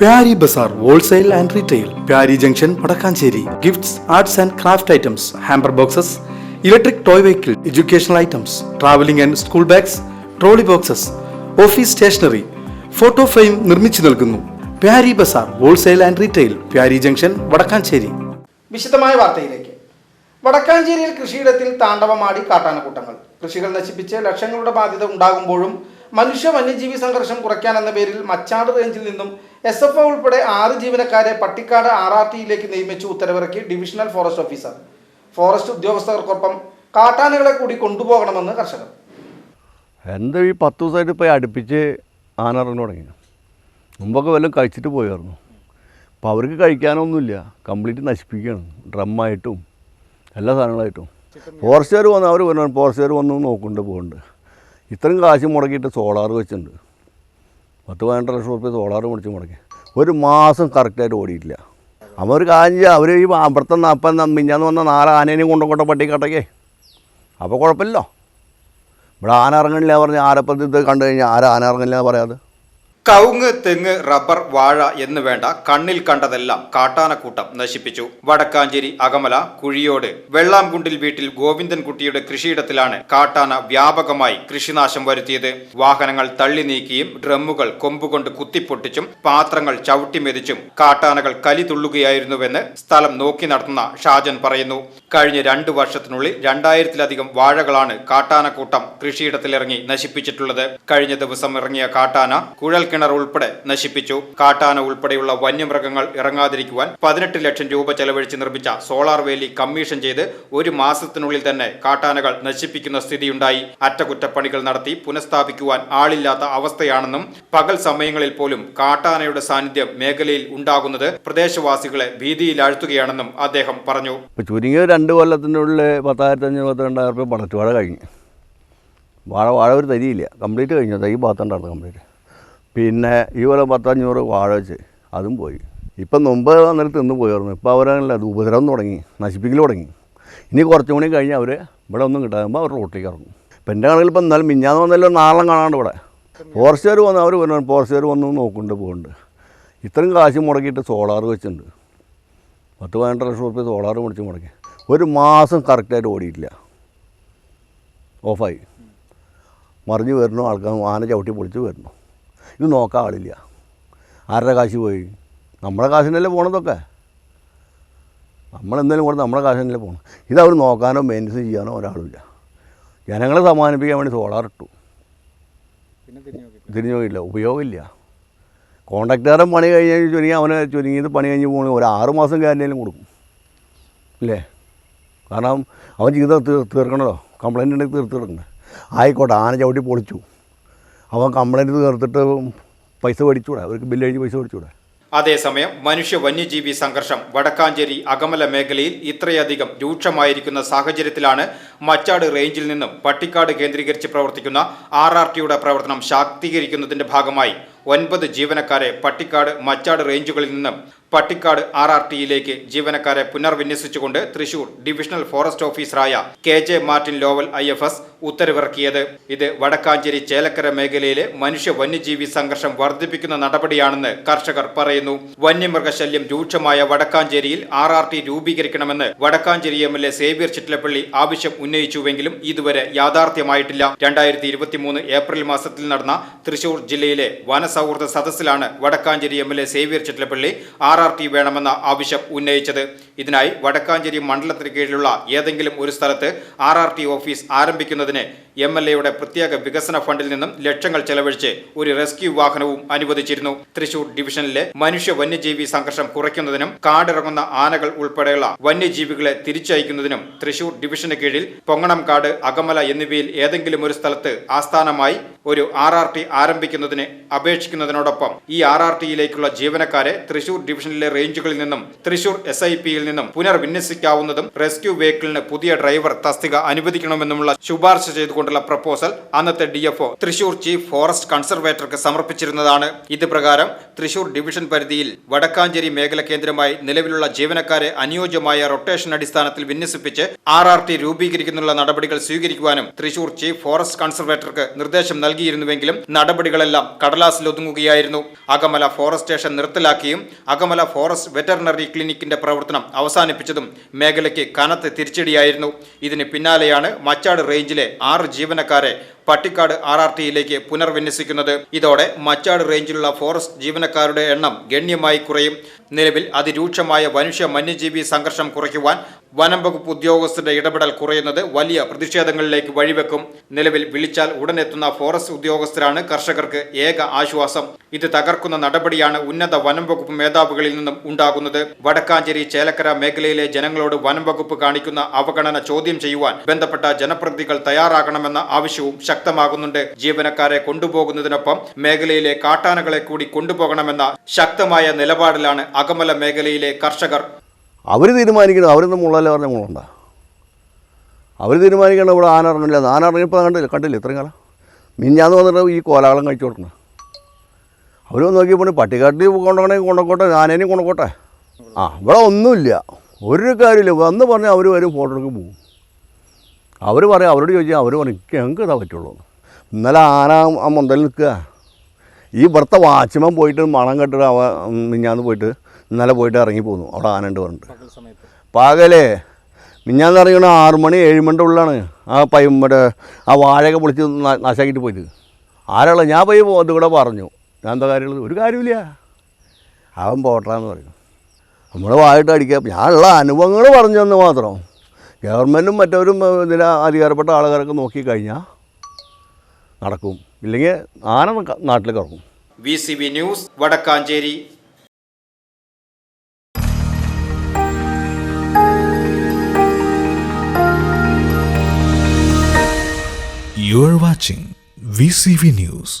Pyari bazaar wholesale and retail Pyari junction Vadakkanchery. Gifts arts and craft items hamper boxes electric toy vehicle educational items travelling and school bags trolley boxes office stationery photo frame നിർമ്മിച്ചു നൽകുന്നു. Pyari bazaar wholesale and retail Pyari junction Vadakkanchery. വിശദമായ വാർത്തയിലേക്ക്. വടക്കാഞ്ചേരിയിൽ കൃഷിയിടത്തിൽ താണ്ഡവമാടി കാട്ടാനക്കൂട്ടങ്ങൾ കൃഷികൾ നശിപ്പിച്ച് ലക്ഷങ്ങളുടെ ബാധ്യത ഉണ്ടാകുമ്പോഴും മനുഷ്യ വന്യജീവി സംഘർഷം കുറയ്ക്കാനെന്ന പേരിൽ മച്ചാട് റേഞ്ചിൽ നിന്നും എസ് എഫ് ഒ ഉൾപ്പെടെ ആറ് ജീവനക്കാരെ പട്ടിക്കാട് ആർ ആർ ടിയിലേക്ക് നിയമിച്ച് ഉത്തരവിറക്കി ഡിവിഷണൽ ഫോറസ്റ്റ് ഓഫീസർ. ഫോറസ്റ്റ് ഉദ്യോഗസ്ഥർക്കൊപ്പം കാട്ടാനകളെ കൂടി കൊണ്ടുപോകണമെന്ന് കർഷകർ. എന്താ ഈ പത്ത് ദിവസമായിട്ട് ഇപ്പോൾ അടുപ്പിച്ച് ആന ഇറങ്ങി തുടങ്ങി. മുമ്പൊക്കെ വല്ലതും കഴിച്ചിട്ട് പോയായിരുന്നു. അപ്പോൾ അവർക്ക് കഴിക്കാനൊന്നുമില്ല. കംപ്ലീറ്റ് നശിപ്പിക്കുകയാണ്. ഡ്രമ്മായിട്ടും എല്ലാ സാധനങ്ങളായിട്ടും. ഫോറസ്റ്റുകാർ വന്ന് അവർ വരണം. ഫോറസ്റ്റുകാർ വന്ന് നോക്കുന്നുണ്ട് പോകുന്നുണ്ട് ഇത്രയും കാശ് മുടക്കിയിട്ട് സോളാർ വെച്ചിട്ടുണ്ട്. പത്ത് പതിനെട്ട് ലക്ഷം റുപ്യ സോളാർ മേടിച്ച് മുടക്കി. ഒരു മാസം കറക്റ്റായിട്ട് ഓടിയിട്ടില്ല. അവർ കാര്യം അവർ ഈ അപ്പുറത്തെ അപ്പം മിഞ്ഞാന്ന് വന്ന നാല് ആനേനെയും പട്ടി പട്ടിക്കട്ടയ്ക്കേ അപ്പോൾ കുഴപ്പമില്ലല്ലോ. ഇവിടെ ആന ഇറങ്ങണില്ല പറഞ്ഞ് ആരപ്പത്തി കണ്ടു കഴിഞ്ഞാൽ ആരാ ആന ഇറങ്ങില്ല പറയാതെ. കവുങ്ങ് തെങ്ങ് റബ്ബർ വാഴ എന്ന് വേണ്ട കണ്ണിൽ കണ്ടതെല്ലാം കാട്ടാനക്കൂട്ടം നശിപ്പിച്ചു. വടക്കാഞ്ചേരി അകമല കുഴിയോട് വെള്ളാംകുണ്ടിൽ വീട്ടിൽ ഗോവിന്ദൻകുട്ടിയുടെ കൃഷിയിടത്തിലാണ് കാട്ടാന വ്യാപകമായി കൃഷിനാശം വരുത്തിയത്. വാഹനങ്ങൾ തള്ളി നീക്കിയും ഡ്രമ്മുകൾ കൊമ്പുകൊണ്ട് കുത്തിപ്പൊട്ടിച്ചും പാത്രങ്ങൾ ചവിട്ടിമെതിച്ചും കാട്ടാനകൾ കലി തുള്ളുകയായിരുന്നുവെന്ന് സ്ഥലം നോക്കി നടത്തുന്ന ഷാജൻ പറയുന്നു. കഴിഞ്ഞ രണ്ടു വർഷത്തിനുള്ളിൽ രണ്ടായിരത്തിലധികം വാഴകളാണ് കാട്ടാനക്കൂട്ടം കൃഷിയിടത്തിലിറങ്ങി നശിപ്പിച്ചിട്ടുള്ളത്. കഴിഞ്ഞ ദിവസം ഇറങ്ങിയ കാട്ടാന കുഴൽ കിണർ ഉൾപ്പെടെ നശിപ്പിച്ചു. കാട്ടാന ഉൾപ്പെടെയുള്ള വന്യമൃഗങ്ങൾ ഇറങ്ങാതിരിക്കുവാൻ പതിനെട്ട് ലക്ഷം രൂപ ചെലവഴിച്ച് നിർമ്മിച്ച സോളാർ വേലി കമ്മീഷൻ ചെയ്ത് ഒരു മാസത്തിനുള്ളിൽ തന്നെ കാട്ടാനകൾ നശിപ്പിക്കുന്ന സ്ഥിതിയുണ്ടായി. അറ്റകുറ്റപ്പണികൾ നടത്തി പുനഃസ്ഥാപിക്കുവാൻ ആളില്ലാത്ത അവസ്ഥയാണെന്നും പകൽ സമയങ്ങളിൽ പോലും കാട്ടാനയുടെ സാന്നിധ്യം മേഖലയിൽ ഉണ്ടാകുന്നത് പ്രദേശവാസികളെ ഭീതിയിലാഴ്ത്തുകയാണെന്നും അദ്ദേഹം പറഞ്ഞു. ചുരുങ്ങിയ രണ്ട് കൊല്ലത്തിനുള്ളിൽ പത്തായിരത്തി അഞ്ഞൂറ് പത്തിരണ്ടായിരം റുപ്യ പടച്ചു വാഴ കഴിഞ്ഞു. വാഴ വാഴ ഒരു തരിയില്ല. കംപ്ലീറ്റ് കഴിഞ്ഞു. തൈ ഭാഗത്തുണ്ടായിരുന്നു കംപ്ലീറ്റ്. പിന്നെ ഈ കൊല്ലം പത്തഞ്ഞൂറ് വാഴ വെച്ച് അതും പോയി. ഇപ്പം മുമ്പ് വന്നിട്ട് തിന്ന് പോയായിരുന്നു. ഇപ്പോൾ അവരല്ല അത് ഉപദ്രവം തുടങ്ങി നശിപ്പിക്കൽ തുടങ്ങി. ഇനി കുറച്ചും കൂടി കഴിഞ്ഞ് അവർ ഇവിടെ ഒന്നും കിട്ടാകുമ്പോൾ അവർ റോട്ടിലേക്ക് ഇറങ്ങും. ഇപ്പം എന്റെ കണക്കിൽ ഇപ്പം എന്നാലും മിഞ്ഞാന്ന് വന്നല്ലോ നാളെ കാണാണ്ട് ഇവിടെ. ഫോറസ്റ്റുകാർ വന്ന് അവർ വരുന്നുണ്ട് ഫോറസ്റ്റുകാർ വന്ന് നോക്കുന്നുണ്ട് പോകുന്നുണ്ട് ഇത്രയും കാശ് മുടക്കിയിട്ട് സോളാർ വെച്ചിട്ടുണ്ട്. പത്ത് പതിനെട്ട് ലക്ഷം റുപ്യ സോളാർ മേടിച്ച് മുടക്കി. ഒരു മാസം കറക്റ്റായിട്ട് ഓടിയിട്ടില്ല. ഓഫായി. മറിഞ്ഞ് വരണോ ആൾക്കാർ ആന ചവിട്ടി പൊളിച്ച് വരുന്നു. ഇത് നോക്കാൻ ആളില്ല. ആരുടെ കാശ് പോയി? നമ്മുടെ കാശിനല്ലേ പോണതൊക്കെ നമ്മളെന്തായാലും കൂടെ നമ്മുടെ കാശിനല്ലേ പോകണം ഇതവർ നോക്കാനോ മെയിന്റെസ് ചെയ്യാനോ ഒരാളുമില്ല ജനങ്ങളെ സമാനിപ്പിക്കാൻ വേണ്ടി സോളാർ ഇട്ടു. തിരിഞ്ഞു പോയില്ല ഉപയോഗമില്ല. കോൺട്രാക്ടറുടെ പണി കഴിഞ്ഞ് ചുരുങ്ങി അവനെ ചുരുങ്ങിയത് പണി കഴിഞ്ഞ് പോകണമെങ്കിൽ ഒരു ആറ് മാസം ഗ്യാരണ്ടിയിലും കൊടുക്കും. ഇല്ലേ? കാരണം അവൻ ജീവിതം തീർക്കണല്ലോ. തീർക്കണമല്ലോ കംപ്ലൈന്റ് ഉണ്ടെങ്കിൽ തീർത്ത് തീർക്കണേ. ആയിക്കോട്ടെ ആന ചവിട്ടി പൊളിച്ചു. അവൻ കംപ്ലൈന്റ് തീർത്തിട്ട് പൈസ മേടിച്ചുകൂടെ അവർക്ക് ബില്ല് എഴുതി പൈസ മേടിച്ചുകൂടെ അതേസമയം മനുഷ്യ വന്യജീവി സംഘർഷം വടക്കാഞ്ചേരി അകമല മേഖലയിൽ ഇത്രയധികം രൂക്ഷമായിരിക്കുന്ന സാഹചര്യത്തിലാണ് മച്ചാട് റേഞ്ചിൽ നിന്നും പട്ടിക്കാട് കേന്ദ്രീകരിച്ച് പ്രവർത്തിക്കുന്ന ആർ ആർ ടിയുടെ പ്രവർത്തനം ശാക്തീകരിക്കുന്നതിന്റെ ഭാഗമായി ഒൻപത് ജീവനക്കാരെ പട്ടിക്കാട് മച്ചാട് റേഞ്ചുകളിൽ നിന്നും പട്ടിക്കാട് ആർ ആർ ടിയിലേക്ക് ജീവനക്കാരെ പുനർവിന്യസിച്ചുകൊണ്ട് തൃശൂർ ഡിവിഷണൽ ഫോറസ്റ്റ് ഓഫീസറായ K J Martin Lowell I F S ഉത്തരവിറക്കിയത്. ഇത് വടക്കാഞ്ചേരി ചേലക്കര മേഖലയിലെ മനുഷ്യ വന്യജീവി സംഘർഷം വർദ്ധിപ്പിക്കുന്ന നടപടിയാണെന്ന് കർഷകർ പറയുന്നു. വന്യമൃഗശല്യം രൂക്ഷമായ വടക്കാഞ്ചേരിയിൽ R R T രൂപീകരിക്കണമെന്ന് Vadakkanchery M L A Xavier Chittilappilly ആവശ്യം ഉന്നയിച്ചുവെങ്കിലും ഇതുവരെ യാഥാർത്ഥ്യമായിട്ടില്ല. രണ്ടായിരത്തി ഇരുപത്തിമൂന്ന് ഏപ്രിൽ മാസത്തിൽ നടന്ന തൃശൂർ ജില്ലയിലെ വനസൗഹൃദ സദസ്സിലാണ് Vadakkanchery M L A Xavier Chittilappilly R R വേണമെന്ന ആവശ്യം ഉന്നയിച്ചത്. ഇതിനായി വടക്കാഞ്ചേരി മണ്ഡലത്തിന് കീഴിലുള്ള ഏതെങ്കിലും ഒരു സ്ഥലത്ത് ആർ ഓഫീസ് ആരംഭിക്കുന്നതിന് എം പ്രത്യേക വികസന ഫണ്ടിൽ നിന്നും ലക്ഷങ്ങൾ ചെലവഴിച്ച് ഒരു റെസ്ക്യൂ വാഹനവും അനുവദിച്ചിരുന്നു. തൃശൂർ ഡിവിഷനിലെ മനുഷ്യ വന്യജീവി സംഘർഷം കുറയ്ക്കുന്നതിനും കാടിറങ്ങുന്ന ആനകൾ ഉൾപ്പെടെയുള്ള വന്യജീവികളെ തിരിച്ചയക്കുന്നതിനും തൃശൂർ ഡിവിഷന് കീഴിൽ പൊങ്ങണം കാട് അകമല എന്നിവയിൽ ഏതെങ്കിലും ഒരു സ്ഥലത്ത് ആസ്ഥാനമായി ഒരു ആർ ആർ ടി ആരംഭിക്കുന്നതിന് അപേക്ഷിക്കുന്നതിനോടൊപ്പം ഈ ആർ ആർ ടിയിലേക്കുള്ള ജീവനക്കാരെ തൃശൂർ ഡിവിഷനിലെ റേഞ്ചുകളിൽ നിന്നും തൃശൂർ എസ് നിന്നും പുനർവിന്യസിക്കാവുന്നതും റെസ്ക്യൂ വെഹിക്കിളിന് പുതിയ ഡ്രൈവർ തസ്തിക അനുവദിക്കണമെന്നുമുള്ള ശുപാർശ ചെയ്തുകൊണ്ട് ചെയ്തുകൊണ്ടുള്ള പ്രപ്പോസൽ അന്നത്തെ ഡി തൃശൂർ ചീഫ് ഫോറസ്റ്റ് കൺസർവേറ്റർക്ക് സമർപ്പിച്ചിരുന്നതാണ്. ഇത് തൃശൂർ ഡിവിഷൻ പരിധിയിൽ വടക്കാഞ്ചേരി മേഖല കേന്ദ്രമായി നിലവിലുള്ള ജീവനക്കാരെ അനുയോജ്യമായ റൊട്ടേഷൻ അടിസ്ഥാനത്തിൽ വിന്യസിപ്പിച്ച് ആർ ആർ ടി രൂപീകരിക്കുന്നതിനുള്ള നടപടികൾ സ്വീകരിക്കുവാനും തൃശൂർ ചീഫ് ഫോറസ്റ്റ് കൺസർവേറ്റർക്ക് നിർദ്ദേശം നൽകിയിരുന്നുവെങ്കിലും നടപടികളെല്ലാം കടലാസിലൊതുങ്ങുകയായിരുന്നു. അകമല ഫോറസ്റ്റ് സ്റ്റേഷൻ നിർത്തലാക്കിയും അകമല ഫോറസ്റ്റ് വെറ്ററിനറി ക്ലിനിക്കിന്റെ പ്രവർത്തനം അവസാനിപ്പിച്ചതും മേഖലയ്ക്ക് കനത്ത തിരിച്ചടിയായിരുന്നു. ഇതിന് പിന്നാലെയാണ് മച്ചാട് റേഞ്ചിലെ ആറ് ജീവനക്കാരെ പട്ടിക്കാട് ആർ ആർ ടിയിലേക്ക് പുനർവിന്യസിക്കുന്നത്. ഇതോടെ മച്ചാട് റേഞ്ചിലുള്ള ഫോറസ്റ്റ് ജീവനക്കാരുടെ എണ്ണം ഗണ്യമായി കുറയും. നിലവിൽ അതിരൂക്ഷമായ മനുഷ്യ വന്യജീവി സംഘർഷം കുറയ്ക്കുവാൻ വനം വകുപ്പ് ഉദ്യോഗസ്ഥരുടെ ഇടപെടൽ കുറയുന്നത് വലിയ പ്രതിഷേധങ്ങളിലേക്ക് വഴിവെക്കും. നിലവിൽ വിളിച്ചാൽ ഉടനെത്തുന്ന ഫോറസ്റ്റ് ഉദ്യോഗസ്ഥരാണ് കർഷകർക്ക് ഏക ആശ്വാസം. ഇത് തകർക്കുന്ന നടപടിയാണ് ഉന്നത വനം വകുപ്പ് മേധാവികളിൽ നിന്നും ഉണ്ടാകുന്നത്. വടക്കാഞ്ചേരി ചേലക്കര മേഖലയിലെ ജനങ്ങളോട് വനം വകുപ്പ് കാണിക്കുന്ന അവഗണന ചോദ്യം ചെയ്യുവാൻ ബന്ധപ്പെട്ട ജനപ്രതിനിധികൾ തയ്യാറാകണമെന്ന ആവശ്യവും ശക്തമാകുന്നുണ്ട്. ജീവനക്കാരെ കൊണ്ടുപോകുന്നതിനൊപ്പം മേഖലയിലെ കാട്ടാനകളെ കൂടി കൊണ്ടുപോകണമെന്ന ശക്തമായ നിലപാടിലാണ് അകമല മേഖലയിലെ കർഷകർ. അവർ തീരുമാനിക്കണം അവരൊന്നും മുള്ളല്ലേ പറഞ്ഞ മുള്ളണ്ട. അവർ തീരുമാനിക്കണം ഇവിടെ ആന ഇറങ്ങില്ല ആന ഇറങ്ങിയപ്പോൾ കണ്ടില്ല? കണ്ടില്ല? ഇത്രയും കാലം. മിഞ്ഞാന്ന് വന്നിട്ട് ഈ കോലാളം കഴിച്ചു കൊടുക്കണം. അവർ നോക്കിയപ്പോൾ പട്ടിക്കാട്ടിൽ കൊണ്ടുപോകണമെങ്കിൽ കൊണ്ടുപോട്ടെ ആനേനെയും കൊണ്ടുപോട്ടെ ആ ഇവിടെ ഒന്നുമില്ല. ഒരു കാര്യമില്ല. വന്ന് പറഞ്ഞാൽ അവർ വരും ഫോട്ടോ എടുക്കാൻ പോകും. അവർ പറയും അവരോട് ചോദിച്ചാൽ അവർ പറയും "എനിക്ക് ഞങ്ങൾക്ക് ഇതാ പറ്റുള്ളൂ. ഇന്നലെ ആന ആ മുന്തൽ നിൽക്കുക? ഈ ഇവിടുത്തെ വാച്ച്മാൻ പോയിട്ട് മണം കെട്ടിട്ട് അവ മിഞ്ഞാന്ന് പോയിട്ട് ഇന്നലെ പോയിട്ട് ഇറങ്ങി പോന്നു. അവിടെ ആന ഉണ്ട് പറഞ്ഞിട്ട് പകലേ മിഞ്ഞാന്ന് ഇറങ്ങണ ആറ് മണി ഏഴ് മണിന്റെ ഉള്ളിലാണ് ആ പൈ മറ്റേ ആ വാഴയൊക്കെ പൊളിച്ച് നാശാക്കിയിട്ട് പോയിട്ട് ആരാളോ? ഞാൻ പോയി പോകുന്നത് കൂടെ പറഞ്ഞു. ഞാൻ എന്താ കാര്യമുള്ളത് ഒരു കാര്യമില്ല അവൻ പോട്ടാന്ന് പറയും. നമ്മൾ വായിട്ട് അടിക്കുക ഞാനുള്ള അനുഭവങ്ങൾ പറഞ്ഞു തന്നു മാത്രം. ഗവൺമെന്റും മറ്റവരും ഇതിലെ അധികാരപ്പെട്ട ആളുകാരൊക്കെ നോക്കിക്കഴിഞ്ഞാൽ നടക്കും. ഇല്ലെങ്കിൽ ആന നാട്ടിൽ ഇറങ്ങും V C B news Vadakkanchery. You are watching VCV News.